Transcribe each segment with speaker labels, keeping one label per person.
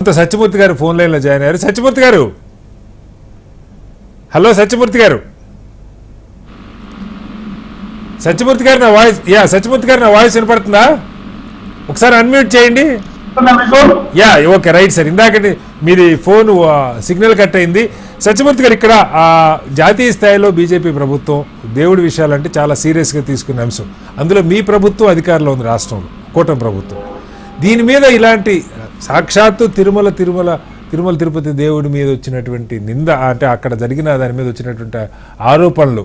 Speaker 1: అంత సత్యమూర్తి గారు ఫోన్ లైన్లో జాయిన్ అయ్యారు. సత్యమూర్తి గారు! హలో సత్యమూర్తి గారు! సత్యమూర్తి గారు నా వాయిస్ యా సత్యమూర్తి గారు నా వాయిస్ వినపడుతుందా? ఒకసారి అన్మ్యూట్ చేయండి. Yeah okay right sir. ఇందాక మీది ఫోన్ సిగ్నల్ కట్ అయింది. సత్యమూర్తి గారు ఇక్కడ ఆ, జాతీయ స్థాయిలో బీజేపీ ప్రభుత్వం దేవుడి విషయాలంటే చాలా సీరియస్గా తీసుకునే అంశం. అందులో మీ ప్రభుత్వం అధికారంలో ఉంది రాష్ట్రంలో కూటమి ప్రభుత్వం. దీని మీద ఇలాంటి సాక్షాత్తు తిరుమల తిరుమల తిరుమల తిరుపతి దేవుడి మీద వచ్చినటువంటి నింద అంటే అక్కడ జరిగిన దాని మీద వచ్చినటువంటి ఆరోపణలు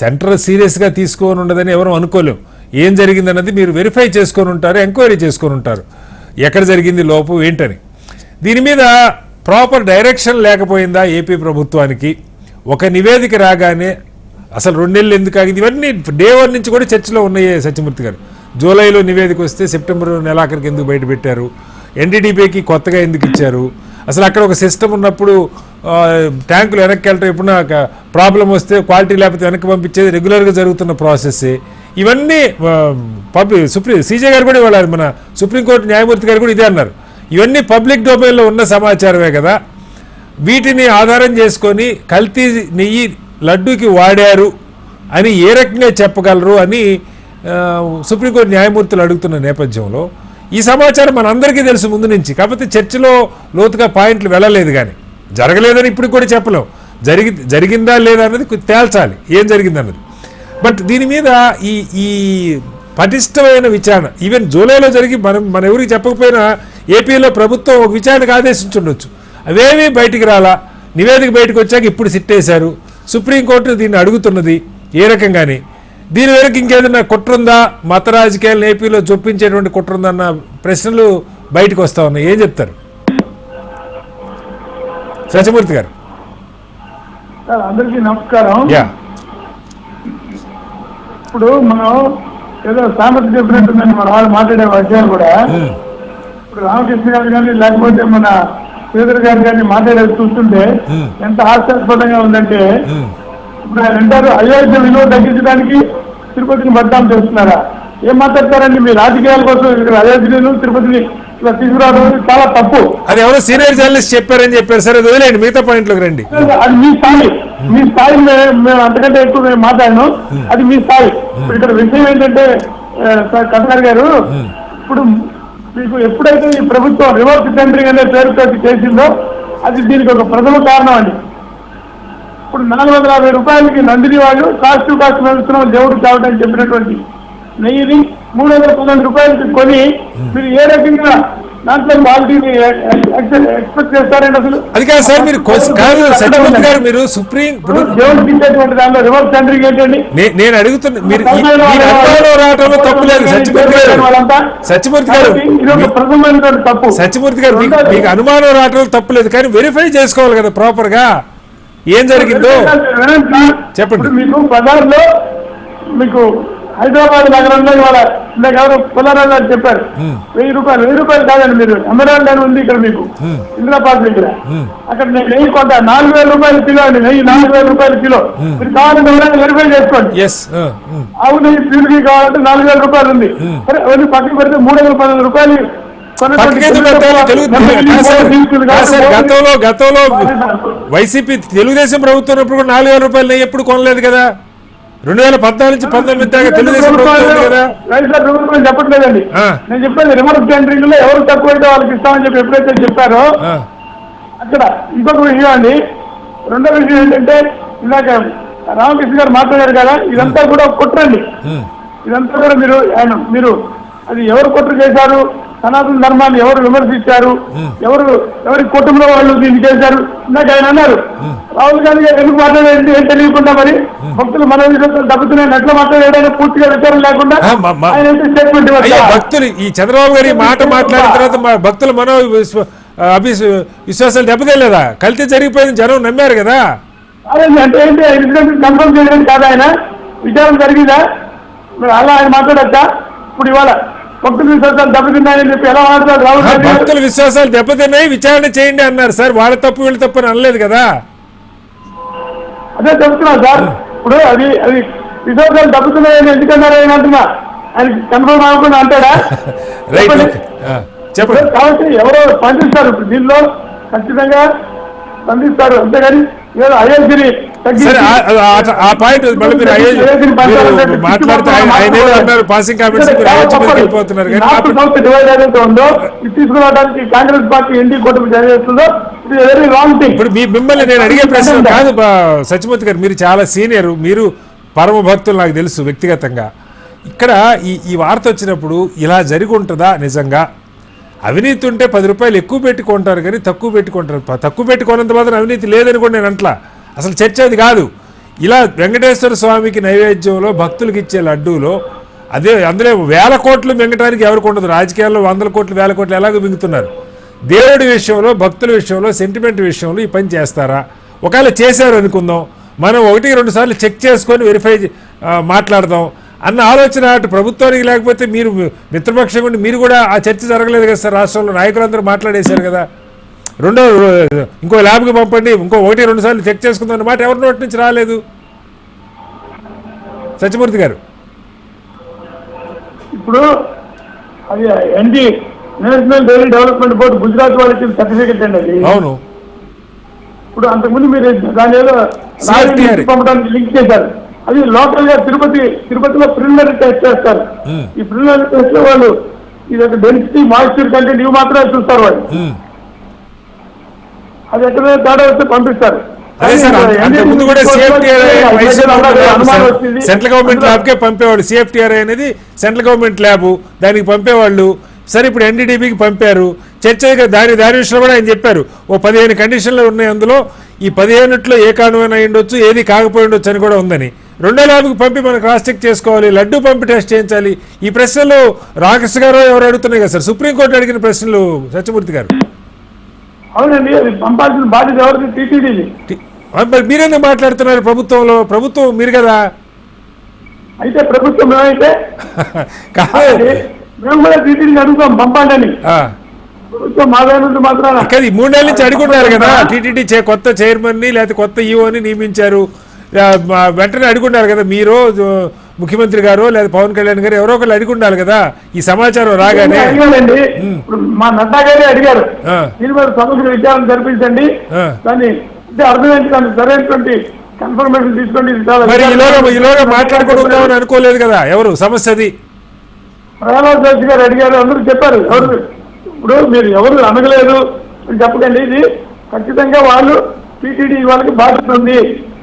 Speaker 1: సెంటర్ సీరియస్గా తీసుకొని ఉండదని ఎవరు అనుకోలేం. ఏం జరిగిందన్నది మీరు వెరిఫై చేసుకొని ఉంటారు ఎంక్వైరీ చేసుకొని ఉంటారు. ఎక్కడ జరిగింది లోపం ఏంటని. దీని మీద ప్రాపర్ డైరెక్షన్ లేకపోయిందా ఏపీ ప్రభుత్వానికి? ఒక నివేదిక రాగానే అసలు రెండేళ్ళు ఎందుకు ఆగింది? ఇవన్నీ డే వన్ నుంచి కూడా చర్చలో ఉన్నాయి సత్యమూర్తి గారు. జూలైలో నివేదిక వస్తే సెప్టెంబర్ నెలాఖరికి ఎందుకు బయట పెట్టారు? ఎన్డీడీపీకి కొత్తగా ఎందుకు ఇచ్చారు? అసలు అక్కడ ఒక సిస్టమ్ ఉన్నప్పుడు ట్యాంకులు వెనక్కి వెళ్ళటం ఎప్పుడన్నా ప్రాబ్లం వస్తే క్వాలిటీ లేకపోతే వెనక్కి పంపించేది రెగ్యులర్గా జరుగుతున్న ప్రాసెస్సే. ఇవన్నీ పబ్లిక్ సుప్రీం సీజే గారు కూడా ఇవ్వాలి మన సుప్రీంకోర్టు న్యాయమూర్తి గారు కూడా ఇదే అన్నారు. ఇవన్నీ పబ్లిక్ డొమైన్లో ఉన్న సమాచారమే కదా. వీటిని ఆధారం చేసుకొని కల్తీ నెయ్యి లడ్డూకి వాడారు అని ఏ రకంగా చెప్పగలరు అని సుప్రీంకోర్టు న్యాయమూర్తులు అడుగుతున్న నేపథ్యంలో ఈ సమాచారం మనందరికీ తెలుసు ముందు నుంచి. కాకపోతే చర్చలో లోతుగా పాయింట్లు వెళ్ళలేదు కానీ. జరగలేదని ఇప్పుడు కూడా చెప్పలేం. జరిగి జరిగిందా లేదా అన్నది తేల్చాలి. ఏం జరిగిందన్నది. బట్ దీని మీద ఈ ఈ పటిష్టమైన విచారణ ఈవెన్ జూలైలో జరిగి మనం మన ఎవరికి చెప్పకపోయినా ఏపీలో ప్రభుత్వం ఒక విచారణకు ఆదేశించుండొచ్చు. అవేమీ బయటికి రాలా. నివేదిక బయటకు వచ్చాక ఇప్పుడు సిట్టేశారు. సుప్రీంకోర్టు దీన్ని అడుగుతున్నది ఏ రకంగానే. దీని వెనక ఇంకేదైనా కుట్రుందా మత రాజకీయాలను ఏపీలో చొప్పించేటువంటి కుట్రుందన్న ప్రశ్నలు బయటకు వస్తా ఉన్నాయి. ఏం చెప్తారు? సత్యమూర్తి గారు.
Speaker 2: అందరికీ నమస్కారం. ఇప్పుడు మనం ఏదో సామెత చెప్పినట్టుందని మన వాళ్ళు మాట్లాడే విషయాలు కూడా ఇప్పుడు రామకృష్ణ గారు కానీ లేకపోతే మన శ్రీధర్ గారు కానీ మాట్లాడేది చూస్తుంటే ఎంత హాస్యాస్పదంగా ఉందంటే ఇప్పుడు ఆయన అంటారు అయోధ్య విలువ తగ్గించడానికి తిరుపతిని బద్నాం చేస్తున్నారా? ఏం మాట్లాడతారండి మీ రాజకీయాల కోసం ఇక్కడ అయోధ్యను తిరుపతిని ఇలా తీసుకురావడం చాలా తప్పు.
Speaker 1: అది ఎవరో సీనియర్ జర్నలిస్ట్ చెప్పారని చెప్పారు. సరే వదిలేండి మిగతా పాయింట్లోకి రండి.
Speaker 2: అది మీ స్థాయి. మీ స్థాయి మేము అంతకంటే ఎక్కువ మేము మాట్లాడను. అది మీ స్థాయి. ఇక్కడ విషయం ఏంటంటే కథగారు గారు ఇప్పుడు మీకు ఎప్పుడైతే ఈ ప్రభుత్వం రివర్స్ టెండరింగ్ అనే పేరుతో చేసిందో అది దీనికి ఒక ప్రథమ కారణం అండి. ఇప్పుడు నాలుగు వందల యాభై రూపాయలకి నందిని వాళ్ళు కాస్ట్ కాస్ట్ నడుస్తున్నాం దేవుడు కావడానికి చెప్పినటువంటి నెయ్యిని మూడు వందల పన్నెండు రూపాయలకి కొని మీరు ఏ రకంగా దాంట్లో క్వాలిటీని ఎక్స్పెక్ట్ చేస్తారండి అసలు?
Speaker 1: అది కాదు సార్ మీరు గారు మీరు సుప్రీం ఇప్పుడు
Speaker 2: దేవుడికి ఇచ్చేటువంటి దానిలో రివర్స్ టెండరింగ్ ఏంటండి?
Speaker 1: నే- నేను అడుగుతున్న మీరు రావడంలో తప్పు లేదు సత్యమూర్తి గారు. సత్యమూర్తి గారు
Speaker 2: తప్పు.
Speaker 1: సత్యమూర్తి గారు మీకు అనుమానం రావడం తప్పు లేదు కానీ వెరిఫై చేసుకోవాలి కదా ప్రాపర్గా. ఏం జరిగిందో. చెప్పండి.
Speaker 2: మీకు బజార్లో మీకు హైదరాబాద్ నగరంలో ఇవాళ ఎవరు పుల్లారావు గారు చెప్పారు. వెయ్యి రూపాయలు వెయ్యి రూపాయలు కాదండి మీరు. అని ఉంది ఇక్కడ మీకు. ఇందిరా పార్క్ దగ్గర. అక్కడ నేను నెయ్యి కొంట. నాలుగు వేల రూపాయలు కిలో అండి. నెయ్యి నాలుగు వేల రూపాయలు కిలో. మీరు కావాలంటే ఎవరైనా వెరిఫై చేసుకోండి. ఆవు నెయ్యి ప్యూర్కి కావాలంటే నాలుగు వేల రూపాయలు ఉంది. సరే అవన్నీ పక్కన పెడితే మూడు వందల పన్నెండు రూపాయలు
Speaker 1: గతంలో గతంలో వైసీపీ తెలుగుదేశం ప్రభుత్వం ఉన్నప్పుడు కూడా నాలుగు వేల రూపాయలు ఎప్పుడు కొనలేదు కదా. రెండు వేల పద్నాలుగు నుంచి పంతొమ్మిది దాకా తెలుగుదేశం ప్రభుత్వం కదా.
Speaker 2: ప్రభుత్వం చెప్పట్లేదండి. నేను చెప్పేది రివర్స్ టెండరింగ్లో ఎవరు తక్కువైతే వాళ్ళకి ఇస్తామని చెప్పి ఎప్పుడైతే చెప్పారో అక్కడ ఇంకొక విషయం అండి. రెండో విషయం ఏంటంటే ఇందాక రామకృష్ణ గారు మాట్లాడారు కదా ఇదంతా కూడా కుట్రండి. ఇదంతా కూడా మీరు ఆయన మీరు అది ఎవరు కుట్ర చేశారు? సనాతన ధర్మాన్ని ఎవరు విమర్శించారు? ఎవరు ఎవరి కుటుంబంలో వాళ్ళు దీన్ని చేశారు? ఇందాక ఆయన అన్నారు. రాహుల్ గాంధీ గారు ఎందుకు మాట్లాడేది ఏం తెలియకుండా మరి? భక్తులు మన విషయంలో దెబ్బతున్నాయని ఎట్లా మాట్లాడాడని పూర్తిగా విచారం లేకుండా ఆయన స్టేట్మెంట్
Speaker 1: భక్తులు ఈ చంద్రబాబు గారి మాట మాట్లాడిన తర్వాత భక్తులు మనో అభి విశ్వాసాలు దెబ్బతేలేదా కల్తీ జరిగిపోయింది జనం నమ్మారు కదా.
Speaker 2: అదే అంటే ఏంటి? కన్ఫర్మ్ చేయడం కాదు ఆయన. విచారం జరిగిందా? అలా ఆయన మాట్లాడచ్చా? ఇప్పుడు ఇవాళ భక్తులు విశ్వాసాలు దెబ్బతిన్నాయని చెప్పి ఎలా మాట్లాడారు రాహుల్?
Speaker 1: భక్తుల విశ్వాసాలు దెబ్బతిన్నాయి విచారణ చేయండి అన్నారు. సార్ వాళ్ళ తప్పు వీళ్ళ తప్పు అని అనలేదు కదా?
Speaker 2: అదే చెప్తున్నా సార్. ఇప్పుడు అది అది విశ్వాసాలు దెబ్బతున్నాయని ఎందుకన్నారు ఆయన అంటున్నా? ఆయన కన్ఫర్మ్ అవ్వకుండా అంటాడా? చెప్పండి. కాబట్టి ఎవరో స్పందిస్తారు. ఇప్పుడు దీనిలో ఖచ్చితంగా స్పందిస్తారు. అంతేగాని ఏదో అయోధ్యని
Speaker 1: ఆ- ఆ- ఆ పాయింట్ మళ్ళీ మీరు అయోధ్య
Speaker 2: అయోధ్యని పంచాలంటే
Speaker 1: మీరు మాట్లాడితే ఆయన ఆయన ఏదో అన్నారు పాసింగ్ కామెంట్స్ మీరు అయోధ్య మీదకి వెళ్ళిపోతున్నారు. కానీ
Speaker 2: రాష్ట్ర
Speaker 1: కాకపోతే-
Speaker 2: సంస్థ డివైడ్ ఏదైతే ఉందో ఇది తీసుకురావడానికి కాంగ్రెస్ పార్టీ ఎన్డీ కూటమి చేస్తుందో ఇది వెరీ రాంగ్ థింగ్
Speaker 1: ఇప్పుడు మీ మిమ్మల్ని నేను అడిగే ప్రశ్న కాదు సత్యమూర్తి గారు మీరు చాలా సీనియర్ మీరు పరమ భక్తులు నాకు తెలుసు వ్యక్తిగతంగా. ఇక్కడ ఈ ఈ వార్త వచ్చినప్పుడు ఇలా జరిగి ఉంటుందా నిజంగా? అవినీతి ఉంటే పది రూపాయలు ఎక్కువ పెట్టుకుంటారు కానీ తక్కువ పెట్టుకుంటారు. తక్కువ పెట్టుకోనంత మాత్రం అవినీతి లేదని కూడా నేను అంట్లా. అసలు చర్చ అది కాదు. ఇలా వెంకటేశ్వర స్వామికి నైవేద్యంలో భక్తులకు ఇచ్చే లడ్డూలో అదే అందులో వేల కోట్లు మింగటానికి ఎవరికి ఉండదు. రాజకీయాల్లో వందల కోట్లు వేల కోట్లు ఎలాగో మింగుతున్నారు. దేవుడి విషయంలో భక్తుల విషయంలో సెంటిమెంట్ విషయంలో ఈ పని చేస్తారా? ఒకవేళ చేశారు అనుకుందాం. మనం ఒకటి రెండు సార్లు చెక్ చేసుకొని వెరిఫై మాట్లాడదాం అన్న ఆలోచన అటు ప్రభుత్వానికి లేకపోతే మీరు మిత్రపక్షం ఉండి మీరు కూడా ఆ చర్చ జరగలేదు కదా సార్? రాష్ట్రంలో నాయకులందరూ మాట్లాడేశారు కదా. రెండో ఇంకో ల్యాబ్కి పంపండి ఇంకో ఒకటి రెండు సార్లు చెక్ చేసుకుందాం అన్న మాట ఎవరి నోటి నుంచి రాలేదు. సత్యమూర్తి గారు.
Speaker 2: ఇప్పుడు అది ND national dairy development board Gujarat వాళ్ళకి సర్టిఫికెట్ అండి అది.
Speaker 1: అవును.
Speaker 2: ఇప్పుడు అంతకుముందు మీరు దాని ఏదో పంపడానికి లింక్ చేశారు. అది లోకల్గా తిరుపతి తిరుపతిలో ప్రిలిమినరీ టెస్ట్ చేస్తారు. ఈ ప్రిలిమినరీ టెస్ట్లో వాళ్ళు ఇది ఒక డెన్సిటీ మాయిశ్చర్ కంటెంట్ ఇవి మాత్రమే చూస్తారు వాళ్ళు. అది ఎక్కడ తేడా వస్తే పంపిస్తారు.
Speaker 1: అదే సార్ అంత ముందు కూడా
Speaker 2: వచ్చింది.
Speaker 1: సెంట్రల్ గవర్నమెంట్ ల్యాబ్కే పంపేవాళ్ళు. సిఎఫ్టీఆర్ అనేది సెంట్రల్ గవర్నమెంట్ ల్యాబ్. దానికి పంపేవాళ్ళు. సరే ఇప్పుడు ఎన్డీడీబీకి పంపారు. చర్చ దాని దాని విషయంలో కూడా ఆయన చెప్పారు. ఓ పదిహేను కండిషన్లు ఉన్నాయి అందులో. ఈ పదిహేనుట్లో ఏ కారణమైన అయి ఉండొచ్చు ఏది కాకపోయి ఉండొచ్చు అని కూడా ఉందని. రెండో ల్యాబ్కి పంపి మనం క్రాస్ చెక్ చేసుకోవాలి లడ్డు పంపి టెస్ట్ చేయించాలి. ఈ ప్రశ్నలు రామకృష్ణ గారు ఎవరు అడుగుతున్నాయి కదా సార్? సుప్రీంకోర్టు అడిగిన ప్రశ్నలు సత్యమూర్తి గారు.
Speaker 2: అవునండి అది పంపాల్సిన బాధ్యత ఎవరికి టీటీడీది.
Speaker 1: మరి మీరెందుకు మాట్లాడుతున్నారు ప్రభుత్వంలో? ప్రభుత్వం మీరు కదా?
Speaker 2: అయితే ప్రభుత్వం ఏమైతే?
Speaker 1: కాదు.
Speaker 2: మేము కూడా టీటీడీని అడుగుతాం పంపండి. ప్రభుత్వం మా దగ్గర నుండి మాత్రాన.
Speaker 1: ఈ మూడేళ్ళ నుంచి అడుగుంటారు కదా? టీటీడీ కొత్త చైర్మన్ని లేకపోతే కొత్త ఈఓని నియమించారు. ఆ, మా వెంటనే అడుగుంటారు కదా మీరు? ముఖ్యమంత్రి గారు లేదా పవన్ కళ్యాణ్ గారు ఎవరో ఒకళ్ళు అడుగుండాలి కదా. ఈ సమాచారం రాగానే.
Speaker 2: మా. నడ్డా గారే అడిగారు. దీని మీద సమగ్ర విచారణ జరిపించండి. దాన్ని అర్థమైంది దాన్ని సరైనటువంటి కన్ఫర్మేషన్ తీసుకోండి.
Speaker 1: మరి ఈలోగా ఈలోగా అనుకోలేదు కదా. ఎవరు? సమస్య అది.
Speaker 2: ప్రహ్లాద్ జోషి గారు అడిగారు. అందరూ చెప్పారు. ఎవరు? ఇప్పుడు మీరు ఎవరు అనగలేదు అని చెప్పకండి. ఇది ఖచ్చితంగా వాళ్ళు టీటీడీ వాళ్ళకి బాధ్యత ఉంది.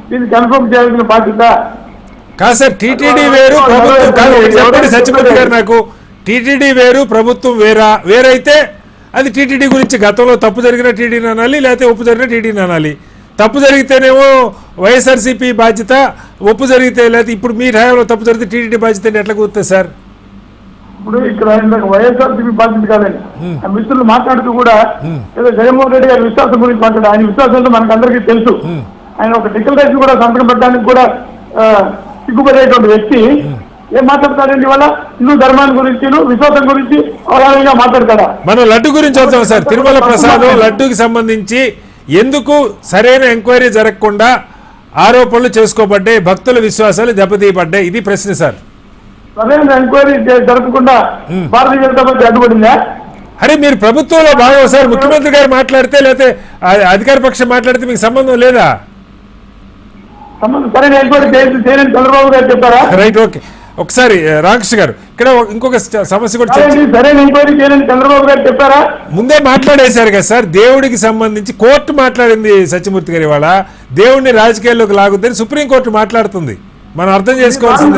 Speaker 2: దీన్ని కన్ఫర్మ్ చేయాల్సిన బాధ్యత
Speaker 1: కాదు సార్ టీటీడీ వేరు ప్రభుత్వం కాదు. చెప్పండి సత్యమూర్తి గారు నాకు. టీటీడీ వేరు ప్రభుత్వం వేరా? వేరైతే అది టీటీడీ గురించి గతంలో తప్పు జరిగిన టీడీని అనాలి లేకపోతే ఒప్పు జరిగిన టీడీని అనాలి తప్పు జరిగితేనేమో వైఎస్ఆర్సీపీ బాధ్యత ఒప్పు జరిగితే లేకపోతే ఇప్పుడు మీ హయాంలో తప్పు జరిగితే టీటీడీ బాధ్యత ఎట్లా కుదురుతుంది సార్?
Speaker 2: ఇప్పుడు ఇక్కడ వైఎస్ఆర్సీపీ బాధ్యత కాదండి ఆ మిత్రులు మాట్లాడుతూ కూడా ఏదో జగన్మోహన్ రెడ్డి గారి విశ్వాసం గురించి మాట్లాడు ఆయన విశ్వాసంతో మనకు అందరికీ తెలుసు ఆయన ఒక డిక్లరేషన్ కూడా సంతకం పెట్టడానికి కూడా సిగ్గుపడేటువంటి వ్యక్తి ఏం మాట్లాడతాడండి ఇవాళ? హిందూ ధర్మాన్ని గురించి విశ్వాసం గురించి అవగాహనగా మాట్లాడతాడా?
Speaker 1: మనం లడ్డు గురించి వద్దాం సార్. తిరుమల ప్రసాదం లడ్డూకి సంబంధించి ఎందుకు సరైన ఎంక్వైరీ జరగకుండా ఆరోపణలు చేసుకోబడ్డాయి భక్తుల విశ్వాసాలు దెబ్బతీయబడ్డాయి? ఇది ప్రశ్న సార్.
Speaker 2: సరైన ఎంక్వైరీ జరపకుండా భారతీయ జనతా పార్టీ అడ్డుపడిందా?
Speaker 1: అరే మీరు ప్రభుత్వంలో భాగం సార్. ముఖ్యమంత్రి గారు మాట్లాడితే లేకపోతే అధికార పక్షం మాట్లాడితే మీకు సంబంధం లేదా?
Speaker 2: ఎంక్వైరీ చంద్రబాబు గారు చెప్పారా?
Speaker 1: Right okay. ఒకసారి ఆ, రామకృష్ణ గారు ఇక్కడ ఇంకొక సమస్య కూడా
Speaker 2: సరైన ఎంక్వైరీ చేయని చంద్రబాబు గారు చెప్పారా?
Speaker 1: ముందే మాట్లాడేశారు కదా సార్ దేవుడికి సంబంధించి కోర్టు మాట్లాడింది సత్యమూర్తి గారి ఇవాళ. దేవుడిని రాజకీయాల్లోకి లాగుద్దని సుప్రీంకోర్టు మాట్లాడుతుంది. మనం అర్థం చేసుకోవాల్సింది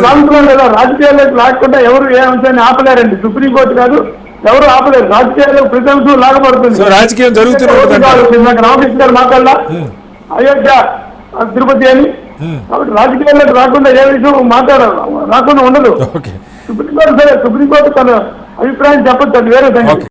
Speaker 2: రాజకీయాల్లోకి లాగకుండా ఎవరు ఏ అంశాన్ని ఆపలేరండి? సుప్రీంకోర్టు కాదు ఎవరు ఆపలేరు? రాజకీయాల్లో ప్రతి అంశం లాగబడుతుంది
Speaker 1: రాజకీయం జరుగుతూనే
Speaker 2: ఓటు
Speaker 1: ఉంటుంది
Speaker 2: కాదు. ఇందాక రామకృష్ణ గారు మాట్లాడాల అయోధ్య తిరుపతి అని కాబట్టి రాజకీయాల్లోకి రాకుండా ఏ విషయం మాట్లాడారు రాకుండా ఉండదు. సుప్రీంకోర్టు సరే సుప్రీంకోర్టు తన అభిప్రాయం చెప్పచ్చు అది వేరే సంగతి.